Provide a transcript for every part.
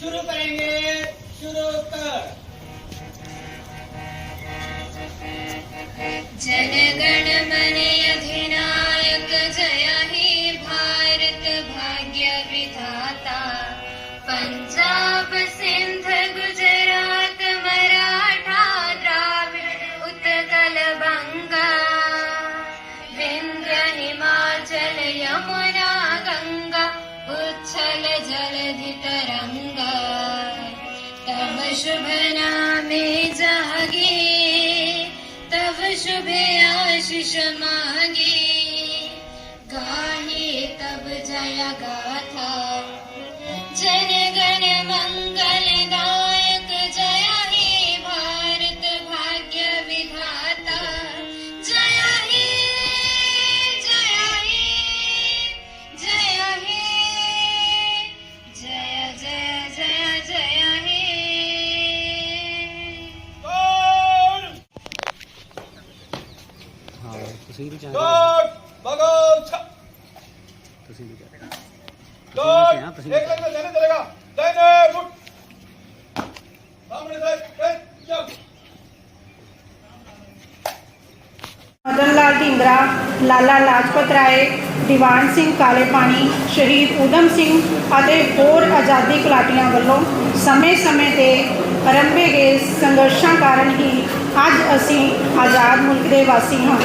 शुरू करेंगे शुरू कर जय शुभ जागे तव शुभ आशीष मांगे। गाहे तब जय गाथा ਲਾਲ ਢੀਂਗਰਾ ਲਾਲਾ ਲਾਜਪਤ ਰਾਏ ਦੀਵਾਨ ਸਿੰਘ ਕਾਲੇ ਪਾਣੀ ਸ਼ਹੀਦ ਊਧਮ ਸਿੰਘ ਅਤੇ ਹੋਰ ਆਜ਼ਾਦੀ ਘੁਲਾਟੀਆਂ ਵੱਲੋਂ ਸਮੇਂ-ਸਮੇਂ ਤੇ ਆਰੰਭੇ ਗਏ ਸੰਘਰਸ਼ਾਂ ਕਾਰਨ ਹੀ ਅੱਜ ਅਸੀਂ ਆਜ਼ਾਦ ਮੁਲਕ ਦੇ ਵਾਸੀ ਹਾਂ।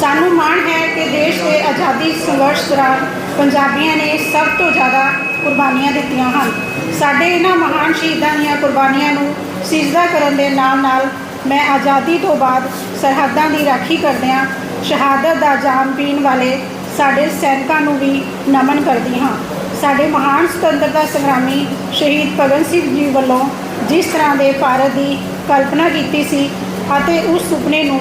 ਸਾਨੂੰ ਮਾਣ ਹੈ ਕਿ ਦੇਸ਼ ਦੇ ਆਜ਼ਾਦੀ ਸੰਘਰਸ਼ ਦੌਰਾਨ ਪੰਜਾਬੀਆਂ ਨੇ ਸਭ ਤੋਂ ਜ਼ਿਆਦਾ ਕੁਰਬਾਨੀਆਂ ਦਿੱਤੀਆਂ ਹਨ। ਸਾਡੇ ਇਹਨਾਂ ਮਹਾਨ ਸ਼ਹੀਦਾਂ ਦੀਆਂ ਕੁਰਬਾਨੀਆਂ ਨੂੰ ਸਿਜਦਾ ਕਰਨ ਦੇ ਨਾਲ ਨਾਲ ਮੈਂ ਆਜ਼ਾਦੀ ਤੋਂ ਬਾਅਦ ਸਰਹੱਦਾਂ ਦੀ ਰਾਖੀ ਕਰਦਿਆਂ ਸ਼ਹਾਦਤ ਦਾ ਜਾਮ ਪੀਣ ਵਾਲੇ ਸਾਡੇ ਸੈਨਿਕਾਂ ਨੂੰ ਵੀ ਨਮਨ ਕਰਦੀ ਹਾਂ। ਸਾਡੇ ਮਹਾਨ ਸੁਤੰਤਰਤਾ ਸੰਗਰਾਮੀ ਸ਼ਹੀਦ ਭਗਤ ਸਿੰਘ ਜੀ ਵੱਲੋਂ ਜਿਸ ਤਰ੍ਹਾਂ ਦੇ ਭਾਰਤ ਦੀ ਕਲਪਨਾ ਕੀਤੀ ਸੀ ਅਤੇ ਉਸ ਸੁਪਨੇ ਨੂੰ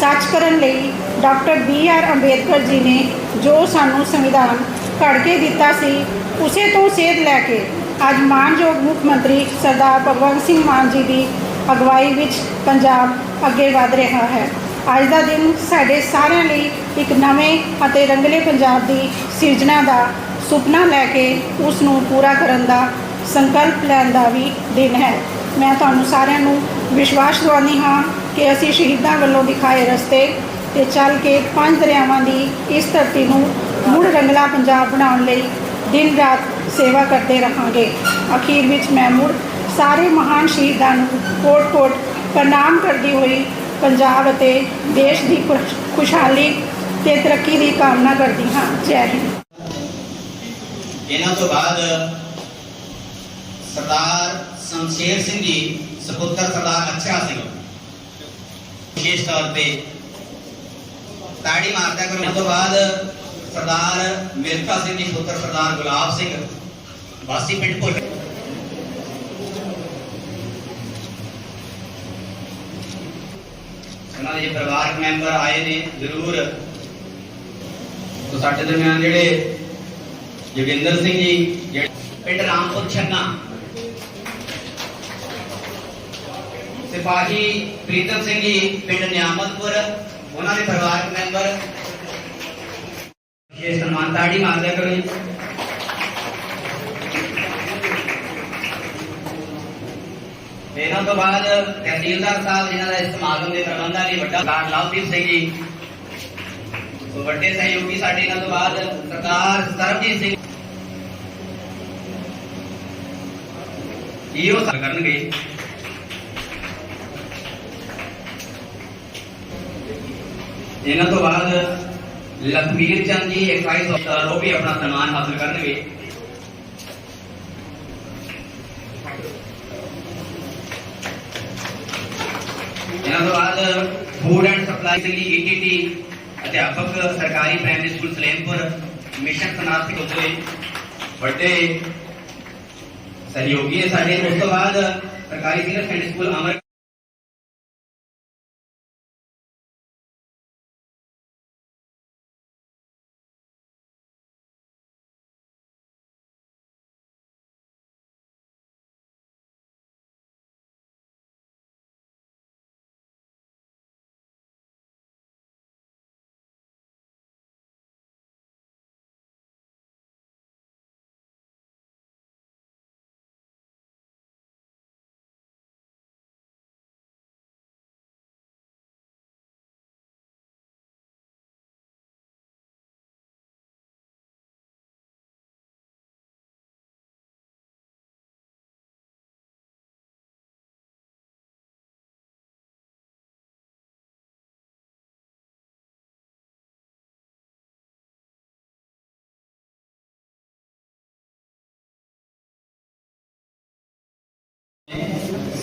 ਸੱਚ ਕਰਨ ਲਈ doctor B R Ambedkar ji ਨੇ ਜੋ ਸਾਨੂੰ ਸੰਵਿਧਾਨ ਘੜ ਕੇ ਦਿੱਤਾ ਸੀ, ਉਸੇ ਤੋਂ ਸੇਧ ਲੈ ਕੇ ਅੱਜ ਮਾਨਯੋਗ ਮੁੱਖ ਮੰਤਰੀ ਸਰਦਾਰ ਭਗਵੰਤ ਸਿੰਘ ਮਾਨ ਜੀ ਦੀ ਅਗਵਾਈ ਵਿੱਚ ਪੰਜਾਬ ਅੱਗੇ ਵਧ ਰਿਹਾ ਹੈ। ਅੱਜ ਦਾ ਦਿਨ ਸਾਡੇ ਸਾਰਿਆਂ ਲਈ ਇੱਕ ਨਵੇਂ ਅਤੇ ਰੰਗਲੇ ਪੰਜਾਬ ਦੀ ਸਿਰਜਣਾ ਦਾ ਸੁਪਨਾ ਲੈ ਕੇ ਉਸ ਨੂੰ ਪੂਰਾ ਕਰਨ ਦਾ ਸੰਕਲਪ ਲੈਣ ਦਾ ਵੀ ਦਿਨ ਹੈ। ਮੈਂ ਤੁਹਾਨੂੰ ਸਾਰਿਆਂ ਨੂੰ ਵਿਸ਼ਵਾਸ ਦਿਵਾਉਂਦੀ ਹਾਂ ਕਿ ਅਸੀਂ ਸ਼ਹੀਦਾਂ ਵੱਲੋਂ ਦਿਖਾਏ ਰਸਤੇ ਤੇ ਚੱਲ ਕੇ ਪੰਜ ਦਰਿਆਵਾਂ ਦੀ ਇਸ ਧਰਤੀ ਨੂੰ ਮੁੜ ਰੰਗਲਾ ਪੰਜਾਬ ਬਣਾਉਣ ਲਈ ਦਿਨ ਰਾਤ ਸੇਵਾ ਕਰਦੇ ਰਹਾਂਗੇ। ਅਖੀਰ ਵਿੱਚ ਮੈਂ ਮੁੜ ਸਾਰੇ ਮਹਾਨ ਸ਼ਹੀਦਾਂ ਨੂੰ ਕੋਟ-ਕੋਟ ਪ੍ਰਣਾਮ ਕਰਦੀ ਹੋਈ ਪੰਜਾਬ ਅਤੇ ਦੇਸ਼ ਦੀ ਖੁਸ਼ਹਾਲੀ ਤੇ ਤਰੱਕੀ ਦੀ ਕਾਮਨਾ ਕਰਦੀ ਹਾਂ। ਜੈ ਹਿੰਦ। ਇਹਨਾਂ ਤੋਂ ਬਾਅਦ ਸਰਦਾਰ ਸ਼ਮਸ਼ੇਰ ਸਿੰਘ ਜੀ, ਸਪੁੱਤਰ ਸਰਦਾਰ ਅੱਛਾ ਸਿੰਘ। ਵਿਸ਼ੇਸ਼ ਤੌਰ ਤੇ ਤਾੜੀ ਮਾਰਦਾ ਕਰੋ। ਇਹਨਾਂ ਤੋਂ ਬਾਅਦ ਸਰਦਾਰ ਮਿਰਖਾ ਸਿੰਘ ਜੀ ਪੁੱਤਰ ਸਰਦਾਰ ਗੁਲਾਬ ਸਿੰਘ, ਵਾਸੀ ਪਿੰਡ ਭੁੱਲ। ਉਹਨਾਂ ਦੇ ਪਰਿਵਾਰਕ ਮੈਂਬਰ ਆਏ ਨੇ, ਜ਼ਰੂਰ। ਤੋਂ ਸਾਡੇ ਦਰਮਿਆਨ ਜਿਹੜੇ ਜੋਗਿੰਦਰ ਸਿੰਘ ਜੀ, ਜਿਹੜੇ ਪਿੰਡ ਰਾਮਪੁਰ ਛੰਨਾ ਸਿਪਾਹੀ ਪ੍ਰੀਤਮ ਸਿੰਘ ਜੀ, ਪਿੰਡ ਨਿਆਮਤਪੁਰ ਉਹਨਾਂ ਦੇ ਪਰਿਵਾਰਕ ਮੈਂਬਰ ਇਹ ਸਨਮਾਨ ਤਾੜੀ ਮਾਰਦੇ ਕਰੋ ਜੀ। ਇਹਨਾਂ ਤੋਂ ਬਾਅਦ ਤਹਿਸੀਲਦਾਰ ਸਾਹਿਬ ਜਿਨ੍ਹਾਂ ਦਾ ਇਸ ਸਮਾਗਮ ਦੇ ਪ੍ਰਬੰਧਾਂ ਲਈ ਵੱਡਾ ਸਰਦਾਰ ਲਵਦੀਪ ਸਿੰਘ ਜੀ। ਵੱਡੇ ਸਹਿਯੋਗੀ ਸਾਡੇ ਇਹਨਾਂ ਤੋਂ ਬਾਅਦ ਸਰਦਾਰ ਸਰਬਜੀਤ ਸਿੰਘ ਇਹੋ ਕਰਨਗੇ। ਇਹਨਾਂ ਤੋਂ ਬਾਅਦ ਲਖਵੀਰ ਚੰਦ ਜੀ ਐਕਸਾਈਜ਼ ਅਫਸਰ ਉਹ ਵੀ ਆਪਣਾ ਸਨਮਾਨ ਹਾਸਲ ਕਰਨਗੇ। ਇਹਨਾਂ ਤੋਂ ਬਾਅਦ ਫੂਡ ਐਂਡ ਸਪਲਾਈ ਦੇ ਲਈ ਈਟੀਟੀ ਅਧਿਆਪਕ, ਸਰਕਾਰੀ ਪ੍ਰਾਇਮਰੀ ਸਕੂਲ ਸਲੇਮਪੁਰ ਮਿਸ਼ਨ ਸਨਾਤ ਸਿੰਘ ਉਦੋਏ ਵੱਡੇ ਸਹਿਯੋਗੀ ਨੇ ਸਾਡੇ। ਉਸ ਤੋਂ ਬਾਅਦ ਸਰਕਾਰੀ ਸੀਨੀਅਰ ਸੈਕੰਡਰੀ ਸਕੂਲ ਅਮਰ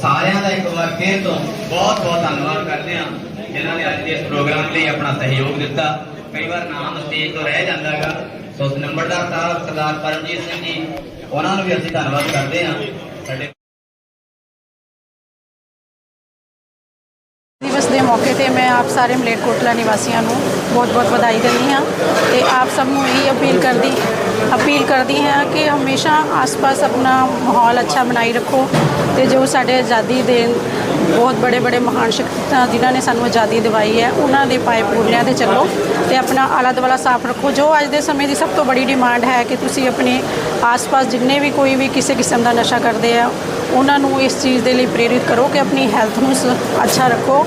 ਸਾਰਿਆਂ ਦਾ ਇੱਕ ਵਾਰ ਫੇਰ ਤੋਂ ਬਹੁਤ ਬਹੁਤ ਧੰਨਵਾਦ ਕਰਦੇ ਹਾਂ, ਜਿਨ੍ਹਾਂ ਨੇ ਅੱਜ ਦੇ ਇਸ ਪ੍ਰੋਗਰਾਮ ਲਈ ਆਪਣਾ ਸਹਿਯੋਗ ਦਿੱਤਾ। ਕਈ ਵਾਰ ਨਾਮ ਸਟੇਜ ਤੋਂ ਰਹਿ ਜਾਂਦਾ ਹੈਗਾ ਸੋ ਨੰਬਰਦਾਰ ਸਾਹਿਬ, ਸਰਦਾਰ ਪਰਮਜੀਤ ਸਿੰਘ ਜੀ, ਉਹਨਾਂ ਨੂੰ ਵੀ ਅਸੀਂ ਧੰਨਵਾਦ ਕਰਦੇ ਹਾਂ। ਸਾਡੇ ਦੇ ਮੌਕੇ ਤੇ ਮੈਂ ਆਪ ਸਾਰੇ ਮਲੇਰਕੋਟਲਾ ਨਿਵਾਸੀਆਂ ਨੂੰ ਬਹੁਤ-ਬਹੁਤ ਵਧਾਈ ਦਿੰਦੀ ਹਾਂ ਤੇ ਆਪ ਸਭ ਨੂੰ ਇਹੀ ਅਪੀਲ ਕਰਦੀ ਅਪੀਲ ਕਰਦੀ ਹਾਂ ਕਿ ਹਮੇਸ਼ਾ ਆਸ-ਪਾਸ ਆਪਣਾ ਮਾਹੌਲ ਅੱਛਾ ਬਣਾਈ ਰੱਖੋ ਤੇ ਜੋ ਸਾਡੇ ਆਜ਼ਾਦੀ ਦੇ ਬਹੁਤ ਬੜੇ-ਬੜੇ ਮਹਾਨ ਸ਼ਖਸੀਅਤਾਂ ਜਿਨ੍ਹਾਂ ਨੇ ਸਾਨੂੰ ਆਜ਼ਾਦੀ ਦਿਵਾਈ ਹੈ, ਉਹਨਾਂ ਦੇ ਪਾਏ ਪੂਰਨਿਆਂ ਤੇ ਚੱਲੋ ਤੇ ਆਪਣਾ ਆਲਾ ਦੁਆਲਾ ਸਾਫ਼ ਰੱਖੋ। ਜੋ ਅੱਜ ਦੇ ਸਮੇਂ ਦੀ ਸਭ ਤੋਂ ਬੜੀ ਡਿਮਾਂਡ ਹੈ ਕਿ ਤੁਸੀਂ ਆਪਣੇ ਆਸ-ਪਾਸ ਜਿੰਨੇ ਵੀ ਕੋਈ ਵੀ ਕਿਸੇ ਕਿਸਮ ਦਾ ਨਸ਼ਾ ਕਰਦੇ ਆ, ਉਹਨਾਂ ਨੂੰ ਇਸ ਚੀਜ਼ ਦੇ ਲਈ ਪ੍ਰੇਰਿਤ ਕਰੋ ਕਿ ਆਪਣੀ ਹੈਲਥ ਨੂੰ ਸ- ਅੱਛਾ ਰੱਖੋ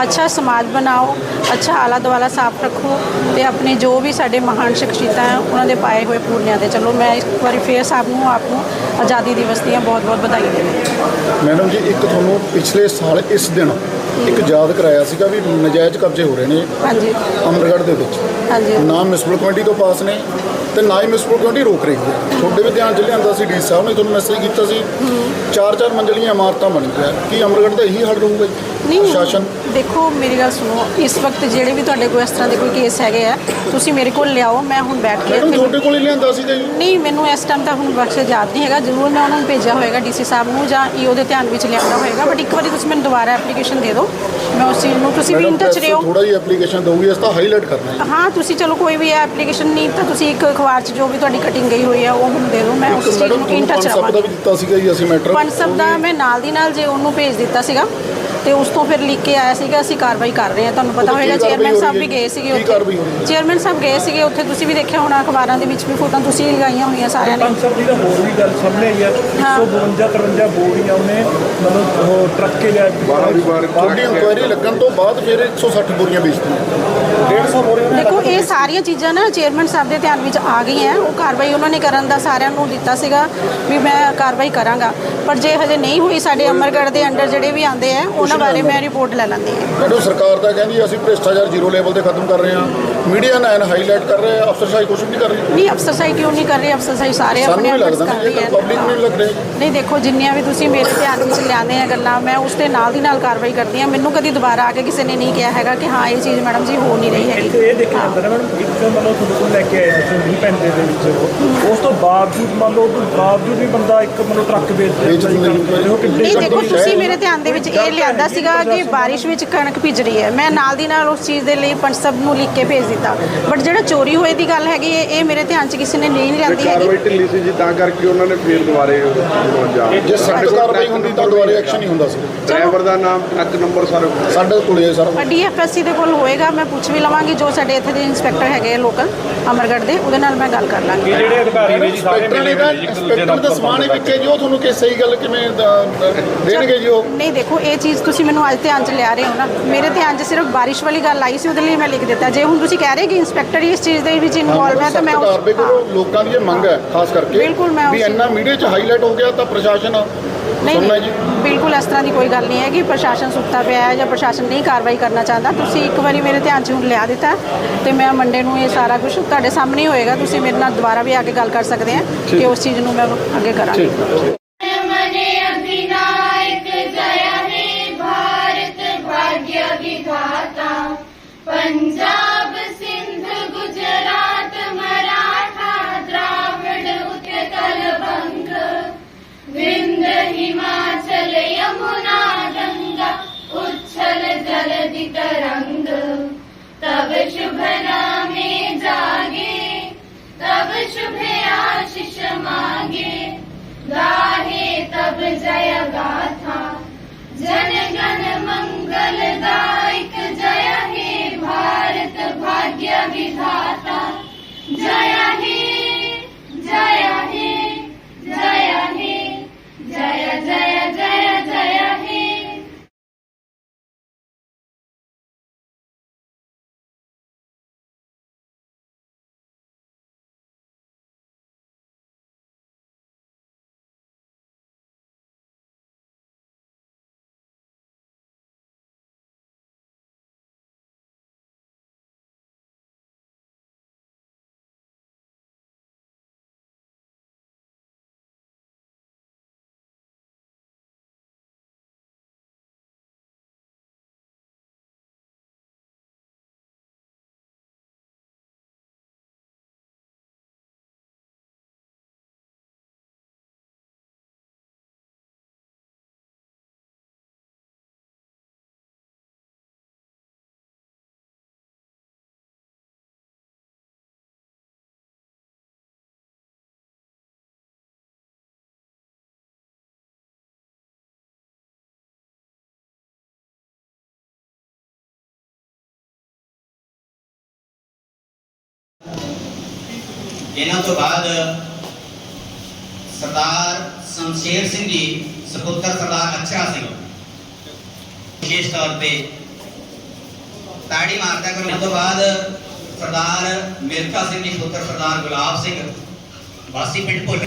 ਅੱਛਾ ਸਮਾਜ ਬਣਾਓ ਅੱਛਾ ਆਲਾ ਦੁਆਲਾ ਸਾਫ਼ ਰੱਖੋ ਤੇ ਆਪਣੇ ਜੋ ਵੀ ਸਾਡੇ ਮਹਾਨ ਸ਼ਖਸੀਅਤਾਂ ਹੈ ਉਹਨਾਂ ਦੇ ਪਾਏ ਹੋਏ ਪੂਰਨਿਆਂ ਤੇ ਚਲੋ ਮੈਂ ਇੱਕ ਵਾਰੀ ਫੇਰ ਸਭ ਨੂੰ ਆਪ ਨੂੰ ਆਜ਼ਾਦੀ ਦਿਵਸ ਦੀਆਂ ਬਹੁਤ ਬਹੁਤ ਵਧਾਈ ਦਿੰਦੀ ਮੈਡਮ ਜੀ ਇੱਕ ਤੁਹਾਨੂੰ ਪਿਛਲੇ ਸਾਲ ਇਸ ਦਿਨ ਇੱਕ ਯਾਦ ਕਰਾਇਆ ਸੀਗਾ ਵੀ ਨਜਾਇਜ਼ ਕਬਜ਼ੇ ਹੋ ਰਹੇ ਨੇ ਹਾਂਜੀ। ਅਮਰਗੜ੍ਹ ਦੇ ਵਿੱਚ। ਹਾਂਜੀ। ਨਾ ਮਿਊਨਿਸਪਲ ਕਮੇਟੀ ਤੋਂ ਪਾਸ ਨੇ। ਤੇ ਨਾ ਹੀ ਮਿਊਨਿਸਪਲ ਕਮੇਟੀ ਰੋਕ ਰਹੀ ਹੈ ਤੁਹਾਡੇ ਵੀ ਧਿਆਨ ਚ ਲਿਆਂਦਾ ਸੀ ਡੀ ਸਾਹਿਬ ਨੇ ਤੁਹਾਨੂੰ ਮੈਸੇਜ ਕੀਤਾ ਸੀ। ਚਾਰ ਚਾਰ ਮੰਜ਼ਲੀਆਂ ਇਮਾਰਤਾਂ ਬਣ ਗਿਆ ਕੀ ਅਮਰਗੜ੍ਹ ਦਾ ਇਹੀ ਹੱਲ ਰਹੂਗਾ ਜੀ? ਨਹੀਂ ਪ੍ਰਸ਼ਾਸਨ ਦੇਖੋ ਮੇਰੀ ਗੱਲ ਸੁਣੋ ਇਸ ਵਕਤ ਜਿਹੜੇ ਵੀ ਤੁਹਾਡੇ ਕੋਲ ਇਸ ਤਰ੍ਹਾਂ ਦੇ ਕੋਈ ਕੇਸ ਹੈਗੇ ਆ ਤੁਸੀਂ ਮੇਰੇ ਕੋਲ ਲਿਆਓ ਮੈਂ ਹੁਣ ਬੈਠ ਕੇ ਤੁਹਾਡੇ ਕੋਲ ਹੀ ਲਿਆਂਦਾ ਸੀ ਜੀ। ਨਹੀਂ ਮੈਨੂੰ ਇਸ ਟਾਈਮ ਤਾਂ ਹੁਣ ਬਖਸ਼ ਯਾਦ ਨਹੀਂ ਹੈਗਾ ਜ਼ਰੂਰ ਮੈਂ ਉਹਨਾਂ ਨੂੰ ਭੇਜਿਆ ਹੋਏਗਾ ਡੀਸੀ ਸਾਹਿਬ ਨੂੰ ਜਾਂ ਈਓ ਦੇ ਧਿਆਨ ਵਿੱਚ ਲਿਆਉਣਾ ਹੋਏਗਾ ਬਟ ਇੱਕ ਵਾਰੀ ਤੁਸੀਂ ਮੈਨੂੰ ਦੁਬਾਰਾ ਐਪਲੀਕੇਸ਼ਨ ਦੇ ਦਿਓ। ਮੈਂ ਉਸ ਚੀਜ਼ ਨੂੰ ਤੁਸੀਂ ਵੀ ਇਨ ਟੱਚ ਰਹੋ। ਥੋੜਾ ਜਿਹਾ ਐਪਲੀਕੇਸ਼ਨ ਦਊਗੀ ਇਸ ਤਾਂ ਹਾਈਲਾਈਟ ਕਰਨਾ ਹੈ। ਹਾਂ ਤੁਸੀਂ ਚਲੋ ਕੋਈ ਵੀ ਐਪਲੀਕੇਸ਼ਨ ਨਹੀਂ ਤਾਂ ਤੁਸੀਂ ਇੱਕ ਅਖਬਾਰ 'ਚ ਜੋ ਵੀ ਤੁਹਾਡੀ ਕਟਿੰਗ ਗਈ ਹੋਈ ਹੈ ਉਹ ਮੈਨੂੰ ਦੇ ਦਿਓ ਮੈਂ ਉਸ ਚੀਜ਼ ਨੂੰ ਇਨ ਟੱਚ ਕਨਸੈਪਟ ਦਾ ਰਵਾਂਗੀ। ਵੀ ਦਿੱਤਾ ਸੀਗਾ ਜੀ ਅਸੀਂ ਮੈਟਰ ਕਨਸੈਪਟ ਦਾ ਮੈਂ ਨਾਲ ਦੀ ਨਾਲ ਜੇ ਉਹਨੂੰ ਭੇਜ ਦਿੱਤਾ ਸੀਗਾ ਤੇ ਉਸ ਤੋਂ ਫਿਰ ਲਿਖ ਕੇ ਆਇਆ ਸੀਗਾ ਅਸੀਂ ਕਾਰਵਾਈ ਕਰ ਰਹੇ ਹਾਂ ਤੁਹਾਨੂੰ ਪਤਾ ਹੋਏਗਾ ਚੇਅਰਮੈਨ ਸਾਹਿਬ ਵੀ? ਗਏ ਸੀਗੇ ਕੀ ਕਾਰਵਾਈ ਹੋ ਰਹੀ ਹੈ? ਚੇਅਰਮੈਨ ਸਾਹਿਬ ਗਏ ਸੀਗੇ ਉੱਥੇ ਤੁਸੀਂ ਵੀ ਦੇਖਿਆ ਹੋਣਾ ਅਖਬਾਰਾਂ ਦੇ ਵਿੱਚ ਵੀ ਫੋਟੋਆਂ ਤੁਸੀਂ ਲਗਾਈਆਂ ਹੋਈਆਂ ਸਾਰਿਆਂ ਨੇ। ਪੰਜ ਜੀ ਦਾ ਹੋਰ ਵੀ ਗੱਲ ਸਾਹਮਣੇ ਆਈ ਹੈ। ਹਾਂ। 152 53 ਬੋਰੀਆਂ ਉਹਨੇ ਮਤਲਬ ਉਹ ਟਰੱਕ ਕੇ ਲਿਆ। 12 ਦੀ ਵਾਰ ਤੁਹਾਡੀ ਇਨਕੁਆਇਰੀ ਲੱਗਣ ਤੋਂ ਬਾਅਦ ਫਿਰ 160 ਬੋਰੀਆਂ ਵੇਚਤੀਆਂ। 150 ਬੋਰੀਆਂ ਦੇਖੋ ਇਹ ਸਾਰੀਆਂ ਚੀਜ਼ਾਂ ਨਾ ਚੇਅਰਮੈਨ ਸਾਹਿਬ ਦੇ ਧਿਆਨ ਵਿੱਚ ਆ ਗਈਆਂ ਉਹ ਕਾਰਵਾਈ ਉਹਨਾਂ ਨੇ ਕਰਨ ਦਾ ਸਾਰਿਆਂ ਨੂੰ ਦਿੱਤਾ ਸੀਗਾ ਵੀ ਮੈਂ ਕਾਰਵਾਈ ਕਰਾਂਗਾ। ਪਰ ਜੇ ਹਜੇ ਨਹੀਂ ਹੋਈ ਸਾਡੇ ਅਮਰਗੜ੍ਹ ਦੇ ਅੰਡਰ ਜਿਹੜੇ ਵੀ ਆਉਂਦੇ ਆ ਉਹਨਾਂ ਬਾਰੇ ਮੈਂ ਰਿਪੋਰਟ ਲੈ ਲੈਂਦੀ ਹਾਂ। ਮੈਡਮ ਸਰਕਾਰ ਤਾਂ ਕਹਿੰਦੀ ਅਸੀਂ ਭ੍ਰਿਸ਼ਟਾਚਾਰ ਜ਼ੀਰੋ ਲੈਵਲ ਤੇ ਖਤਮ ਕਰ ਰਹੇ ਹਾਂ। ਮੀਡੀਆ ਨਾਲ ਹਾਈਲਾਈਟ ਕਰ ਰਹੇ ਆ ਅਫਸਰਸ਼ਾਹੀ ਕੁਝ ਵੀ ਨਹੀਂ ਕਰ ਰਹੀ। ਨਹੀਂ ਅਫਸਰਸ਼ਾਹੀ ਕਿਉਂ ਨਹੀਂ ਕਰ ਰਹੀ? ਅਫਸਰਸ਼ਾਹੀ ਸਾਰੇ ਸਾਨੂੰ ਆਪਣੇ ਨਹੀਂ efforts ਲੱਗਦਾ ਕਰ ਨਾ ਰਹੀ ਇਹ ਹੈ ਪਬਲਿਕ ਨੂੰ ਨਹੀਂ ਲੱਗ ਰਿਹਾ। ਨਹੀਂ ਦੇਖੋ ਜਿੰਨੀਆਂ ਵੀ ਤੁਸੀਂ ਮੇਰੇ ਧਿਆਨ ਵਿੱਚ ਲਿਆਉਂਦੇ ਆ ਗੱਲਾਂ ਮੈਂ ਉਸ ਦੇ ਨਾਲ ਦੀ ਨਾਲ ਕਾਰਵਾਈ ਕਰਦੀ ਹਾਂ। ਮੈਨੂੰ ਕਦੀ ਦੁਬਾਰਾ ਆ ਕੇ ਕਿਸੇ ਨੇ ਨਹੀਂ ਕਿਹਾ ਹੈਗਾ ਕਿ ਹਾਂ ਇਹ ਚੀਜ਼ ਮੈਡਮ ਜੀ ਹੋ ਨਹੀਂ ਰਹੀ ਹੈਗੀ। ਇੱਥੇ ਇਹ ਦੇਖਿਆ ਜਾਂਦਾ ਨਾ ਮੈਡਮ ਇੱਕ ਮਤਲਬ ਤੁਹਾਡੇ ਕੋਲ ਲੈ ਕੇ ਆਏ ਤੁਸੀਂ ਮੀਂਹ ਪੈਂਦੇ ਦੇ ਵਿੱਚ ਉਸ ਤੋਂ ਬਾਵਜੂਦ ਮੰਨ ਲਓ ਉਸ ਤੋਂ ਬਾਵਜੂਦ ਵੀ ਬੰਦਾ ਇੱਕ ਮਤਲਬ ਟਰੱਕ ਵੇਚ ਵੇਚ ਦਿੰਦੇ ਨੇ। ਦੇਖੋ ਕਿੰਨੇ ਨਹੀਂ ਦੇਖੋ ਤੁਸੀਂ ਮੇਰੇ ਧਿਆਨ ਦੇ ਵਿੱਚ ਇਹ ਲਿਆਂਦਾ ਸੀਗਾ ਕਿ ਬਾਰਿਸ਼ ਵਿੱਚ ਕਣਕ ਭਿੱਜ ਰਹੀ ਹੈ। ਮੈਂ ਨਾਲ ਦੀ ਨਾਲ ਉਸ ਚੀਜ਼ ਦੇ ਲਈ ਪੰਚ ਸਭ ਨੂੰ ਲਿਖ ਕੇ ਭੇਜ ਦਿੱਤਾ। ਬਟ ਜਿਹੜਾ ਚੋਰੀ ਹੋਏ ਦੀ ਗੱਲ ਹੈਗੀ ਹੈ ਇਹ ਮੇਰੇ ਧਿਆਨ 'ਚ ਕਿਸੇ ਨੇ ਨਹੀਂ ਲਿਆਂਦੀ ਹੈਗੀ। ਕਾਰਵਾਈ ਢਿੱਲੀ ਸੀ ਜੀ ਤਾਂ ਕਰਕੇ ਉਹਨਾਂ ਨੇ ਫੇਰ ਦੁਬਾਰੇ ਜਾ ਜੇ ਸਖਤ ਕਾਰਵਾਈ ਹੁੰਦੀ ਤਾਂ ਦੁਬਾਰੇ ਐਕਸ਼ਨ ਨਹੀਂ ਹੁੰਦਾ ਸੀ। ਡਰਾਈਵਰ ਦਾ ਨਾਮ ਟਰੱਕ ਨੰਬਰ ਸਾਰੇ ਸਾਡੇ ਕੋਲ ਇਹ ਸਾਰਾ। ਡੀਐਫਐਸਸੀ ਦੇ ਕੋਲ ਹੋਏਗਾ ਮੈਂ ਪੁੱਛ ਵੀ ਲਵਾਂਗੀ ਜੋ ਸਾਡੇ ਇੱਥੇ ਦੇ ਇੰਸਪੈਕਟਰ ਹੈਗੇ ਲੋਕਲ ਅਮਰਗੜ੍ਹ ਦੇ ਉਹਦੇ ਨਾਲ ਮੈਂ ਗੱਲ ਕਰ ਲਾਂਗੀ। ਜਿਹੜੇ ਅਧਿਕਾਰੀ ਨੇ ਜੀ ਸਾਰੇ ਇੰਸਪੈਕਟਰ ਨੇ ਤਾਂ ਇੰਸਪੈਕਟਰ ਦਾ ਸਮਾਨ ਹੀ ਵਿੱਚੇ ਜੀ ਉਹ ਤੁਹਾਨੂੰ ਕਿ ਸਹੀ ਗੱਲ ਕਿਵੇਂ ਦ- ਦੇਣਗੇ ਜੀ ਉਹ? ਨਹੀਂ ਦੇਖੋ ਇਹ ਚੀਜ਼ ਤੁਸੀਂ ਮੈਨੂੰ ਅੱਜ ਧਿਆਨ 'ਚ ਲਿਆ ਰਹੇ ਹੋ ਨਾ ਮੇਰੇ ਧਿਆਨ 'ਚ ਸਿਰਫ ਬਾਰਿਸ਼ ਵਾਲੀ ਗੱਲ ਆਈ ਸੀ ਉਹਦੇ ਲਈ ਮੈਂ ਲਿਖ ਦਿੱਤਾ। ਜੇ ਹੁਣ ਤੁਸੀਂ ਕਹਿ ਰਹੇ ਕਿ ਇੰਸਪੈਕਟਰ ਹੀ ਇਸ ਚੀਜ਼ ਦੇ ਵਿੱਚ ਇਨਵੋਲਵ ਹੈ ਤਾਂ ਮੈਂ ਉਸ ਕਰੋ ਲੋਕਾਂ ਦੀ ਇਹ ਮੰਗ ਹੈ ਖਾਸ ਕਰਕੇ ਬਿਲਕੁਲ, ਮੈਂ ਵੀ ਇੰਨਾ ਮੀਡੀਆ 'ਚ ਹਾਈਲਾਈਟ ਹੋ ਗਿਆ ਤਾਂ ਪ੍ਰਸ਼ਾਸਨ ਨਹੀਂ ਬਿਲਕੁਲ ਇਸ ਤਰ੍ਹਾਂ ਦੀ ਕੋਈ ਗੱਲ ਨਹੀਂ ਹੈ ਕਿ ਪ੍ਰਸ਼ਾਸਨ ਸੁੱਤਾ ਪਿਆ ਹੈ ਜਾਂ ਪ੍ਰਸ਼ਾਸਨ ਨਹੀਂ ਕਾਰਵਾਈ ਕਰਨਾ ਚਾਹੁੰਦਾ ਤੁਸੀਂ ਇੱਕ ਵਾਰੀ ਮੇਰੇ ਧਿਆਨ 'ਚ ਹੁਣ ਲਿਆ ਦਿੱਤਾ ਤੇ ਮੈਂ ਮੰਡੇ ਨੂੰ ਇਹ ਸਾਰਾ ਕੁਝ ਤੁਹਾਡੇ ਸਾਹਮਣੇ ਹੋਏਗਾ ਤੁਸੀਂ ਮੇਰੇ ਨਾਲ ਦੁਬਾਰਾ ਵੀ ਆ ਕੇ ਗੱਲ ਕਰ ਸਕਦੇ ਆ ਕਿ ਉਸ ਚੀਜ਼ ਨੂੰ ਮੈਂ ਅੱਗੇ ਕਰਾਂਗੀ। यमुना गंगा उच्छल जलधि तरंग तब शुभ नामे जागे तब शुभ आशीष मांगे गाहे तब जय गाथा जन गण मंगलदायक जय हे भारत भाग्य विधाता जय हे जय हे जय ਇਹਨਾਂ ਤੋਂ ਬਾਅਦ ਸਰਦਾਰ ਸ਼ਮਸ਼ੇਰ ਸਿੰਘ ਜੀ, ਸਪੁੱਤਰ ਸਰਦਾਰ ਅੱਛਾ ਸਿੰਘ। ਵਿਸ਼ੇਸ਼ ਤੌਰ ਤੇ ਤਾੜੀ ਮਾਰਦਾ ਕਰੋ। ਤੋਂ ਬਾਅਦ ਸਰਦਾਰ ਮਿਰਖਾ ਸਿੰਘ ਜੀ ਪੁੱਤਰ ਸਰਦਾਰ ਗੁਲਾਬ ਸਿੰਘ, ਵਾਸੀ ਪਿੰਡ ਭੁੱਲ।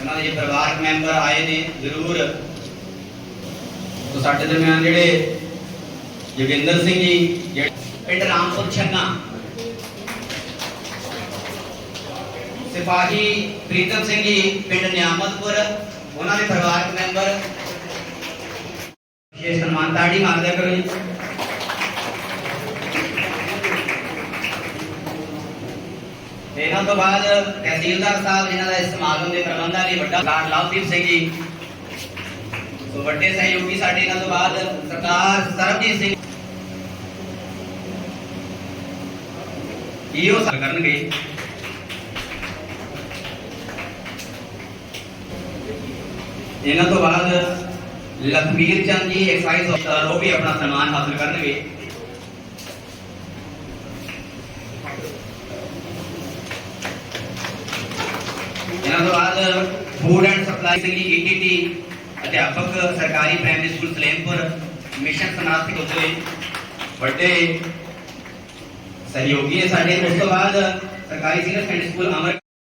ਉਹਨਾਂ ਦੇ ਪਰਿਵਾਰਕ ਮੈਂਬਰ ਆਏ ਨੇ, ਜ਼ਰੂਰ। ਤੋਂ ਸਾਡੇ ਦਰਮਿਆਨ ਜਿਹੜੇ ਜੋਗਿੰਦਰ ਸਿੰਘ ਜੀ ਪਿੰਡ ਰਾਮਪੁਰ ਛੰਨਾ। ਸਿਪਾਹੀ ਪ੍ਰੀਤਮ ਸਿੰਘ ਜੀ, ਪਿੰਡ ਨਿਆਮਤਪੁਰ, ਉਹਨਾਂ ਦੇ ਪਰਿਵਾਰਕ ਮੈਂਬਰ। ਵਿਸ਼ੇਸ਼ ਸਨਮਾਨ ਤਾੜੀ ਮਾਰਦੇ ਕਰੋ ਜੀ। ਇਹਨਾਂ ਤੋਂ ਬਾਅਦ ਤਹਿਸੀਲਦਾਰ ਸਾਹਿਬ, ਜਿਨ੍ਹਾਂ ਦਾ ਇਸ ਸਮਾਗਮ ਦੇ ਪ੍ਰਬੰਧਾਂ ਲਈ ਵੱਡਾ ਸਰਦਾਰ ਲਵਦੀਪ ਸਿੰਘ ਜੀ। ਸੋ ਵੱਡੇ ਸਹਿਯੋਗੀ ਸਾਡੇ ਇਹਨਾਂ ਤੋਂ ਬਾਅਦ ਸਰਦਾਰ ਸਰਬਜੀਤ ਸਿੰਘ ਇਹੋ ਸਰ ਕਰਨਗੇ? ਇਹਨਾਂ ਤੋਂ ਬਾਅਦ ਲਖਵੀਰ ਚੰਦ ਜੀ ਐਕਸਾਈਜ਼ ਅਫਸਰ ਉਹ ਵੀ ਆਪਣਾ ਸਨਮਾਨ ਹਾਸਲ ਕਰਨਗੇ। ਇਹਨਾਂ ਤੋਂ ਬਾਅਦ food and supply Singh ji ETT ਅਧਿਆਪਕ ਸਰਕਾਰੀ ਪ੍ਰਾਇਮਰੀ ਸਕੂਲ ਸਲੇਮਪੁਰ ਮਿਸ਼ਨ ਸਨਾਤਿਕ ਉਦਲੇ ਵੱਡੇ ਸਹਿਯੋਗੀ ਹੈ ਸਾਡੇ ਉਸ ਤੋਂ ਬਾਅਦ ਸਰਕਾਰੀ ਸੀਨੀਅਰ ਸੈਕੰਡਰੀ ਸਕੂਲ ਅਮਰ